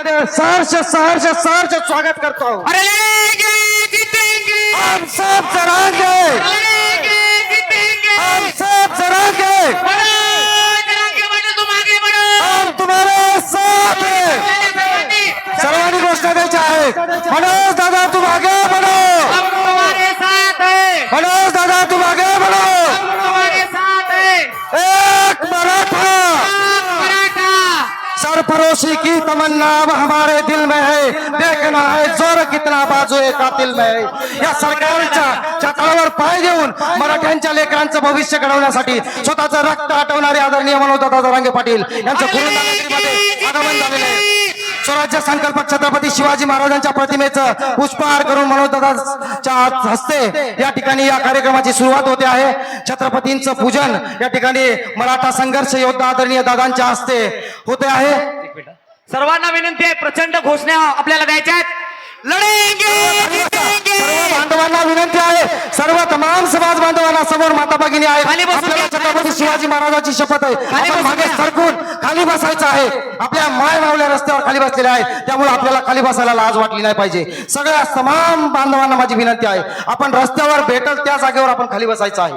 सहर्ष सहर्ष सहर्ष स्वागत करतो. अरे हम सब सरांगे हम सब सरांगे हम तुम्हारे साथ हैं। सर्वांनी घोषणा द्यायची आहे मनोज दादा तुम आगे बढ़ो। हम तुम्हारे साथ है। मनोज दादा तुम आगे बढ़ो हम तुम्हारे साथ है एक मराठा आप मराठा सरफरोशी की तमन्ना अब हमारे दिल में है। देखना है जोर कितना बाजू आहे कातिल में है। या सरकारच्या छत्रावर पाय देऊन मराठ्यांच्या लेकरांचं भविष्य घडवण्यासाठी स्वतःचं रक्त आटवणारे आदरणीय मनोज रांगे पाटील यांचं कुरुंदानगरीमध्ये आगमन झालेलं आहे. स्वराज्य संकल्प छत्रपती शिवाजी महाराजांच्या प्रतिमेचं पुष्पहार करून मनोजदादाच्या हस्ते या ठिकाणी या कार्यक्रमाची सुरुवात होते आहे. छत्रपतींचं पूजन या ठिकाणी मराठा संघर्ष योद्धा आदरणीय दादांच्या हस्ते होते आहे. सर्वांना विनंती आहे प्रचंड घोषणा आपल्याला द्यायच्या आहेत. लढेंगे बांधवांना विनंती आहे सर्व तमाम समाज बांधवांना समोर माता भगिनी आहेत. खाली बसून आपल्याला. छत्रपती शिवाजी महाराजांची शपथ आहे. खाली आपण बसून मागे घ्या. सरकून खाली बसायचं आहे. आपल्या माय मावल्या रस्त्यावर खाली बसलेल्या आहेत. त्यामुळे आपल्याला खाली बसायला लाज वाटली नाही पाहिजे. सगळ्या तमाम बांधवांना माझी विनंती आहे. आपण रस्त्यावर भेटल त्या जागेवर आपण खाली बसायचं आहे.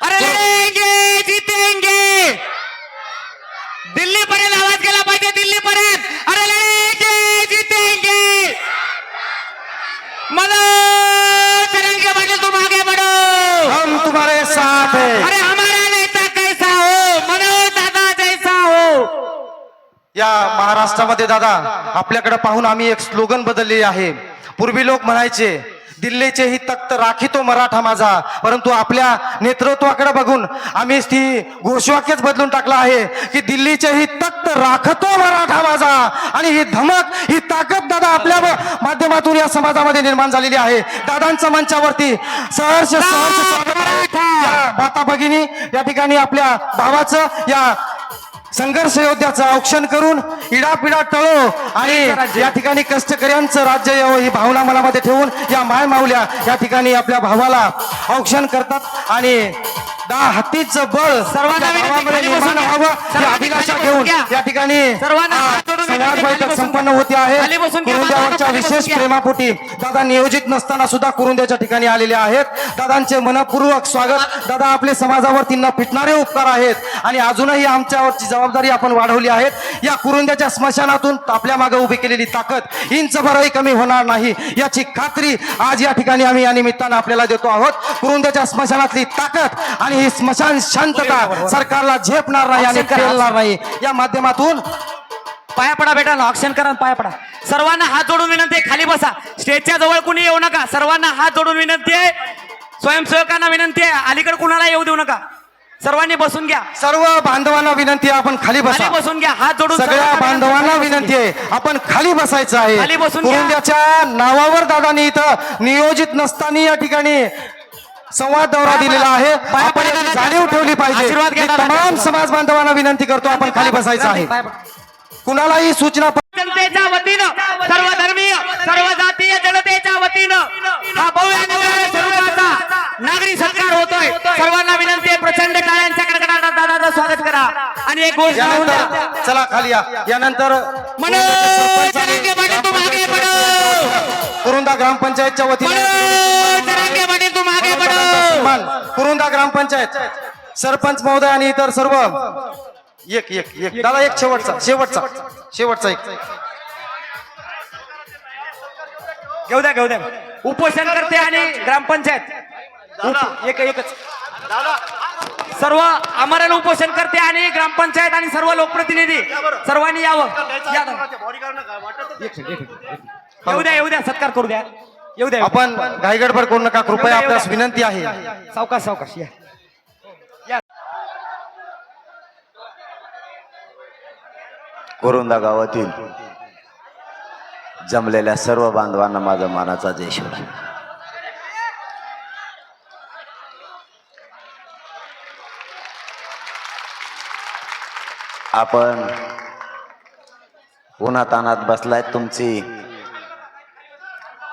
अरे लढेंगे जीतेंगे. दिल्ली पर्यंत आवाज गेला पाहिजे दिल्ली पर्यंत अरे लढेंगे जीतेंगे. मनोज तरंगे बढ़ो तुम आगे बढ़ो हम तुम्हारे साथ है। अरे हमारा नेता कैसा हो? मनोज दादा जैसा हो. या महाराष्ट्रामध्ये दादा आपल्याकडे पाहून आम्ही एक स्लोगन बदलले आहे. पूर्वी लोक म्हणायचे दिल्लीचे ही तख्त राखितो मराठा माझा. परंतु आपल्या नेतृत्वाकडे बघून आम्ही ती घोषवाक्यच बदलून टाकला आहे की दिल्लीचे ही तख्त राखतो मराठा माझा. आणि ही धमक ही ताकद दादा आपल्या माध्यमातून या समाजामध्ये निर्माण झालेली आहे. दादांच्या मंचावरती सहर्ष सहर्ष माता भगिनी या ठिकाणी आपल्या भावाचं या संघर्ष योद्ध्याचं औक्षण करून इडापिडा टळो आणि या ठिकाणी कष्टकऱ्यांचं राज्य यावं ही भावना मनामध्ये ठेवून या माय माऊल्या या ठिकाणी आपल्या भावाला औक्षण करतात आणि दहा हत्तीचं बळ सर्वांना अभिलाषा घेऊन. या ठिकाणी सर्वांना संवाद बैठक संपन्न. होते आहे. कुरुंद्यावरच्या विशेष. प्रेमापोटी दादा नियोजित नसताना सुद्धा कुरुंद्याच्या ठिकाणी आलेले आहेत. दादांचे मनपूर्वक स्वागत. दादा आपले समाजावरती न फिटणारे उपकार आहेत. आणि अजूनही आमच्यावरची जबाबदारी आपण वाढवली आहेत. या कुरुंद्याच्या स्मशानातून आपल्या मागे उभी केलेली ताकद इंच भरही कमी होणार नाही. याची खात्री आज या ठिकाणी आम्ही या निमित्तानं आपल्याला देतो आहोत. कुरुंद्याच्या स्मशानातली ताकद आणि ही स्मशान शांतता सरकारला झेपणार नाही आणि पेलणार नाही. या माध्यमातून पाया पडा बेटा ऑक्शन करा पाया पडा. सर्वांना हात जोडून विनंती आहे खाली बसा. स्टेजच्या जवळ कुणी येऊ नका. सर्वांना हात जोडून विनंती आहे. स्वयंसेवकांना विनंती आहे. अलीकडे कुणाला येऊ देऊ नका. सर्वांनी बसून घ्या. सर्व बांधवांना विनंती आहे आपण खाली खाली बसा बसून घ्या. हात जोडून सगळ्या बांधवांना विनंती आहे. आपण खाली बसायचं आहे. खाली बसून घ्या. कुरुंद्याच्या नावावर दादानी इथं नियोजित नसताना या ठिकाणी संवाद दौरा दिलेला. आहे. पाया आपण पडा याची. जाणीव ठेवली पाहिजे. आशीर्वाद घ्या मी दादा. तमाम समाज बांधवांना विनंती करतो आपण खाली बसायचं आहे. पाया पडा. कुणालाही सूचना जनतेच्या वतीनं सर्व धर्मीय सर्व जातीय जनतेच्या वतीनं हा भव्य स्वरूपाचा नागरी सत्कार होतोय. सर्वांना विनंती आहे प्रचंड टाळ्यांच्या कडकडाटात दादाचं स्वागत करा. आणि एक. यानंतर चला खाली या. यानंतर मनोज पाटील बढ़ो कुरुंदा ग्रामपंचायतच्या वतीने मनोज पाटील कुरुंदा ग्रामपंचायत सरपंच महोदय आणि इतर सर्व एक एक एक. दादा एक शेवटचा शेवटचा. शेवटचा एक. घेऊ द्या घेऊ द्या. उपोषण करते आणि ग्रामपंचायत. उप- एक एकच. सर्व आमरण उपोषण करते आणि ग्रामपंचायत आणि सर्व लोकप्रतिनिधी सर्वांनी यावं. या ना. एक मिनिट, एक मिनिट. येऊ द्या येऊ द्या. सत्कार करू द्या. येऊ द्या आपण घाईगडबड करू नका. कृपया आपल्यास विनंती आहे. सावकाश सावकाश या. कोरुंदा गावातील जमलेल्या सर्व बांधवांना माझा मानाचा जय शिवराय. आपण उन्हातानात बसलाय तुमची.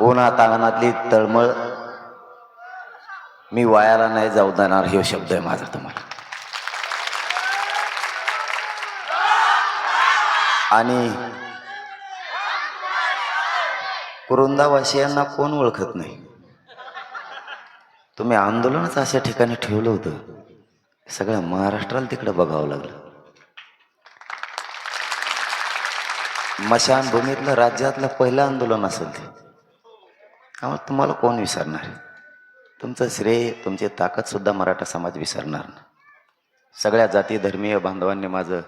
उन्हातानातली तळमळ. मी वायाला नाही जाऊ देणार हे शब्द आहे माझा तुम्हाला. आणि कुरुंदावासियांना कोण ओळखत नाही? तुम्ही आंदोलनच अशा ठिकाणी ठेवलं होतं. सगळ्या महाराष्ट्राला तिकडे बघावं लागलं. मशानभूमीतलं राज्यातलं पहिलं आंदोलन असेल ते. त्यामुळे तुम्हाला कोण विसरणार? तुमचं श्रेय तुमची ताकदसुद्धा मराठा समाज विसरणार नाही. सगळ्या जाती धर्मीय बांधवांनी माझं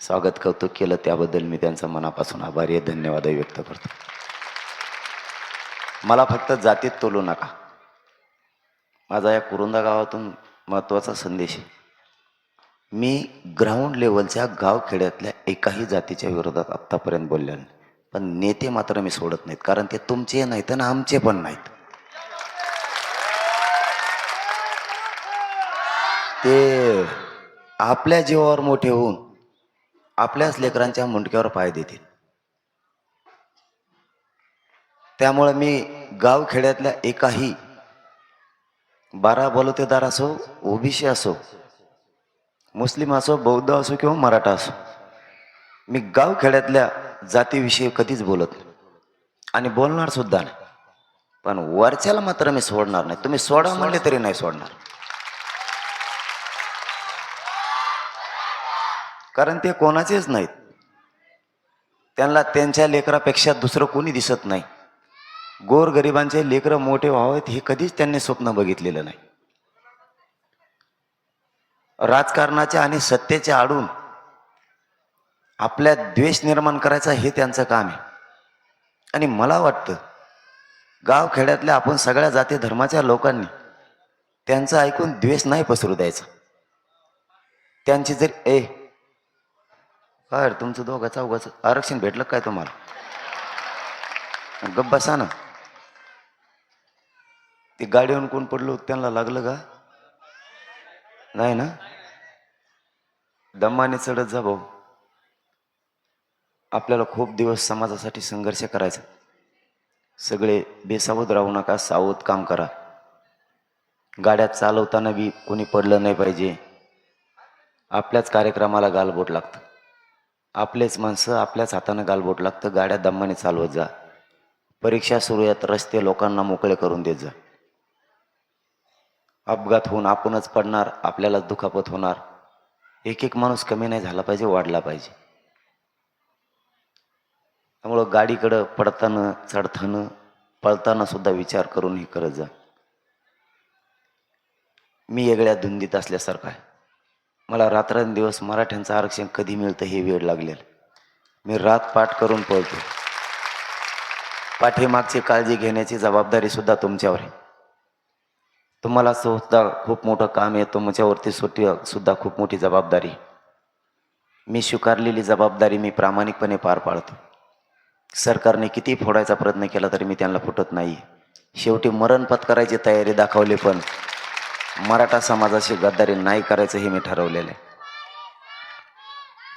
स्वागत कौतुक केलं त्याबद्दल मी त्यांचा मनापासून आभारी आहे. धन्यवादही व्यक्त करतो. मला फक्त जातीत तोलू नका. माझा या कुरुंदा गावातून महत्त्वाचा संदेश आहे. मी ग्राउंड लेवलच्या गावखेड्यातल्या एकाही जातीच्या विरोधात आत्तापर्यंत बोललेलं नाही. पण नेते मात्र मी सोडत नाहीत. कारण ते तुमचे नाहीत आणि आमचे पण नाहीत. ते आपल्या जीवावर मोठे होऊन आपल्याच लेकरांच्या मुंडक्यावर पाय देतील. त्यामुळं मी गावखेड्यातल्या एकाही बारा बलुतेदार असो ओबीसी असो मुस्लिम असो बौद्ध असो किंवा मराठा असो मी गावखेड्यातल्या जातीविषयी कधीच बोलत नाही. आणि बोलणार सुद्धा नाही. पण वरच्याला मात्र मी सोडणार नाही. तुम्ही सोडा म्हणले तरी नाही सोडणार. कारण ते कोणाचेच नाहीत. त्यांना त्यांच्या लेकरापेक्षा दुसरं कोणी दिसत नाही. गोरगरिबांचे लेकरं मोठे व्हावेत हे कधीच त्यांनी स्वप्न बघितलेलं नाही. राजकारणाच्या आणि सत्तेच्या आडून आपल्या द्वेष निर्माण करायचा हे त्यांचं काम आहे. आणि मला वाटतं गावखेड्यातल्या आपण सगळ्या जाती धर्माच्या लोकांनी त्यांचं ऐकून द्वेष नाही पसरू द्यायचा. त्यांची जर ए काय तुमचं दोघं चौघाचं आरक्षण भेटलं काय तुम्हाला? गप्प बसा ना. ते गाडीवरून कोण पडलो त्यांना लागलं का? नाही ना? दम्माने चढत जा भाऊ. आपल्याला खूप दिवस समाजासाठी संघर्ष करायचा. सगळे बेसावध राहू नका सावध काम करा. गाड्या चालवताना बी कोणी पडलं नाही पाहिजे. आपल्याच कार्यक्रमाला गालबोट लागतं. आपलेच माणसं आपल्याच हातानं गालबोट लागतं. गाड्या दमाने चालवत जा. परीक्षा सुरू आहेत. रस्ते लोकांना मोकळे करून देत जा. अपघात होऊन आपणच पडणार. आपल्यालाच दुखापत होणार. एक एक माणूस कमी नाही झाला पाहिजे वाढला पाहिजे. त्यामुळं गाडीकडं पडताना चढताना पळताना सुद्धा विचार करून हे करत जा. मी वेगळ्या धुंदीत असल्यासारखं आहे. मला रात्रंदिवस मराठ्यांचं आरक्षण कधी मिळतं हे वेळ लागलेलं. मी रात पाठ करून पळतो. पाठीमागची काळजी घेण्याची जबाबदारी सुद्धा तुमच्यावर आहे. तुम्हाला सुद्धा खूप मोठं काम आहे तुमच्यावरती सुट्टी सुद्धा खूप मोठी जबाबदारी मी स्वीकारलेली जबाबदारी मी प्रामाणिकपणे पार पाडतो. सरकारने किती फोडायचा प्रयत्न केला तरी मी त्यांना फुटत नाही शेवटी मरण पत्करायची तयारी दाखवली पण मराठा समाजाशी गद्दारी नाही करायचं हे मी ठरवलेलं आहे.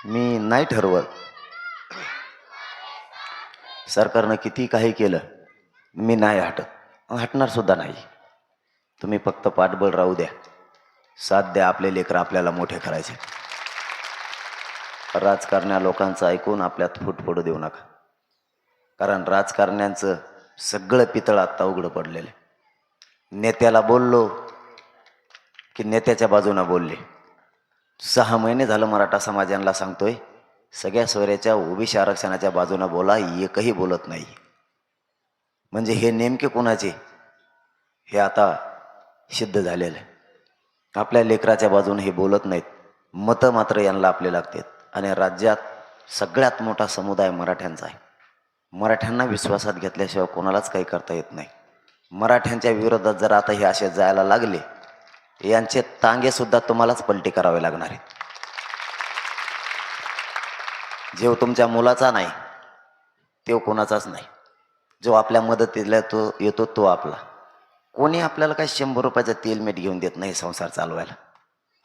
मी नाही ठरवत. सरकारनं किती काही केलं मी नाही हटत. हटणार सुद्धा नाही. तुम्ही फक्त पाठबळ राहू द्या. साथ द्या आपले लेकर आपल्याला मोठे करायचे. राजकारण्या लोकांचं ऐकून आपल्यात फूट पडू देऊ नका. कारण राजकारण्यांचं सगळं पितळ आत्ता उघडं पडलेलं आहे. नेत्याला बोललो की नेत्याच्या बाजूनं बोलले. सहा महिने झालं मराठा समाज यांना सांगतोय सगळ्या सोयऱ्याच्या ओबीसी आरक्षणाच्या बाजूनं बोला एकही बोलत नाही. म्हणजे हे नेमके कोणाचे? हे आता सिद्ध झालेलं आहे. आपल्या लेकराच्या बाजूने हे बोलत नाहीत. मतं मात्र यांना आपले लागतात. आणि राज्यात सगळ्यात मोठा समुदाय मराठ्यांचा आहे. मराठ्यांना विश्वासात घेतल्याशिवाय कोणालाच काही करता येत नाही. मराठ्यांच्या विरोधात जर आता हे असे जायला लागले यांचे तांगे सुद्धा तुम्हालाच पलटी करावे लागणार आहेत. जेव तुमच्या मुलाचा नाही तो कोणाचाच नाही. जो आपल्या मदतीला तो येतो तो आपला. कोणी आपल्याला काही शंभर रुपयाचं तेल मीठ घेऊन देत नाही संसार चालवायला.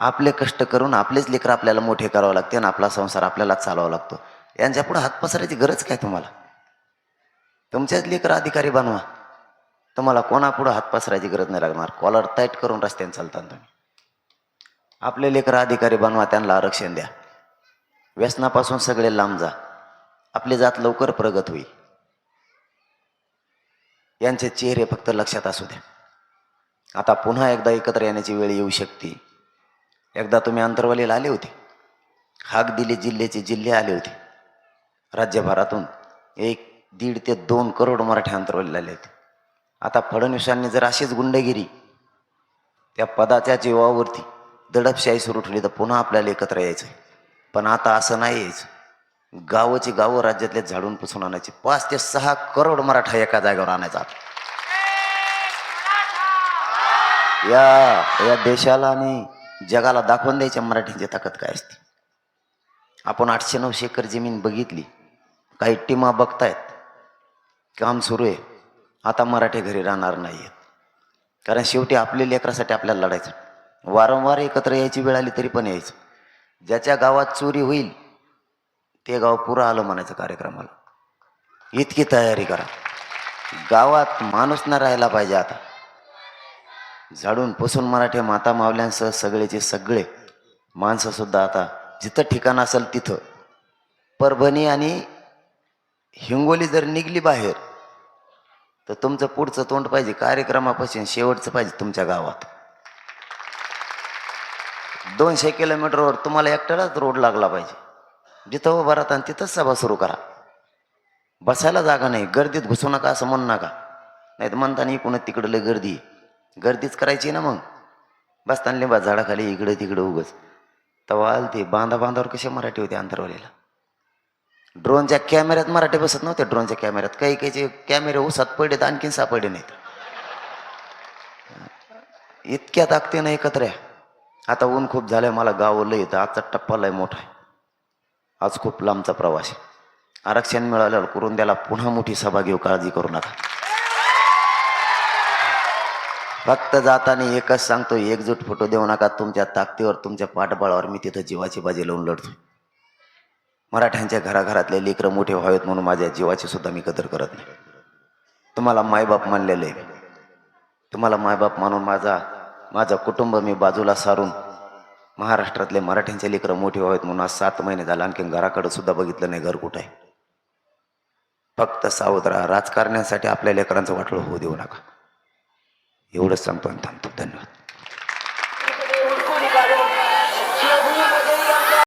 आपले कष्ट करून आपलेच लेकर आपल्याला मोठे करावं लागते आणि आपला संसार आपल्यालाच चालवावा लागतो. यांच्या पुढे हात पसरायची गरज काय तुम्हाला? तुमच्याच लेकर अधिकारी बनवा. तुम्हाला कोणापुढं हात पसरायची गरज नाही लागणार. कॉलर टाईट करून रस्त्याने चालतात तुम्ही. आपले लेकर अधिकारी बनवा त्यांना आरक्षण द्या. व्यसनापासून सगळे लांब जा. आपली जात लवकर प्रगत होईल. यांचे चेहरे फक्त लक्षात असू द्या. आता पुन्हा एकदा एकत्र येण्याची वेळ येऊ शकते. एकदा तुम्ही अंतरवालीला आले होते. हाक दिले जिल्ह्याचे जिल्हे आले होते. राज्यभरातून एक दीड ते दोन करोड मराठी अंतरवालीला आले होते. आता फडणवीसांनी जर अशीच गुंडगिरी त्या पदाच्या जीवावरती दडपशाही सुरू ठेवली तर पुन्हा आपल्याला एकत्र यायचं पण आता असं नाही यायचं. गावाची गावं राज्यातले झाडून पुसून आणायची. पाच ते सहा करोड मराठा एका जागेवर आणायचा. या या देशाला आणि जगाला दाखवून द्यायच्या मराठीची ताकद काय असते? आपण आठशे नऊशे एकर जमीन बघितली. काही टीमा बघतायत. काम सुरू आहे. आता मराठी घरी राहणार नाही आहेत कारण शेवटी आपल्या लेकरासाठी आपल्याला लढायचं. वारंवार एकत्र यायची वेळ आली तरी पण यायचं. ज्याच्या गावात चोरी होईल ते गाव पुरं आलं म्हणायचं कार्यक्रमाला. इतकी तयारी करा. गावात माणूस न राहायला पाहिजे आता. झाडून पुसून मराठी माता मावल्यांसह सगळेचे सगळे माणसंसुद्धा आता जिथं ठिकाण असेल तिथं. परभणी आणि हिंगोली जर निघली बाहेर तर तुमचं पुढचं तोंड पाहिजे कार्यक्रमापासून शेवटचं पाहिजे तुमच्या गावात. दोनशे किलोमीटरवर तुम्हाला एकट्यालाच रोड लागला पाहिजे. जिथं उभा राहता आणि तिथंच सभा सुरू करा. बसायला जागा नाही गर्दीत घुसू नका असं म्हणू नका. नाही तर म्हणताना इकडून तिकडं लय गर्दी गर्दीच करायची ना मग. बसताना लिंबा झाडाखाली इकडे तिकडे उगच. तवाल ते बांधा बांधावर कसे मराठी होते अंतरवालीला. ड्रोनच्या कॅमेऱ्यात मराठी बसत नव्हते ड्रोनच्या कॅमेऱ्यात. काही काहीचे कॅमेरे उसात पडलेत आणखीन सापडले नाहीत. इतक्या ताकदीनं एकत्र आहे आता ऊन खूप झालंय मला गाव लय येतं. आजचा टप्पा लय मोठा आहे. आज खूप लांबचा प्रवास आहे. आरक्षण मिळाल्यावर करून द्याला पुन्हा मोठी सभा घेऊ काळजी करू नका. फक्त जाताना एकच सांगतो एकजूट फोटो देऊ नका. तुमच्या ताकदीवर तुमच्या पाठबळावर मी तिथं जीवाची बाजी लावून लढतोय. मराठ्यांच्या घराघरातले लेकरं मोठे व्हावेत म्हणून माझ्या जीवाची सुद्धा मी कदर करत नाही. तुम्हाला मायबाप मानलेलं. आहे तुम्हाला मायबाप मानून माझा माझं कुटुंब मी बाजूला सारून महाराष्ट्रातले मराठ्यांचे लेकरं मोठे व्हावेत म्हणून आज सात महिने झाले. आणखी घराकडे सुद्धा बघितलं नाही घर कुठं आहे? फक्त सावध राहा. राजकारण्यासाठी आपल्या लेकरांचं वाटलं होऊ देऊ नका. एवढंच सांगतो आणि थांबतो. धन्यवाद.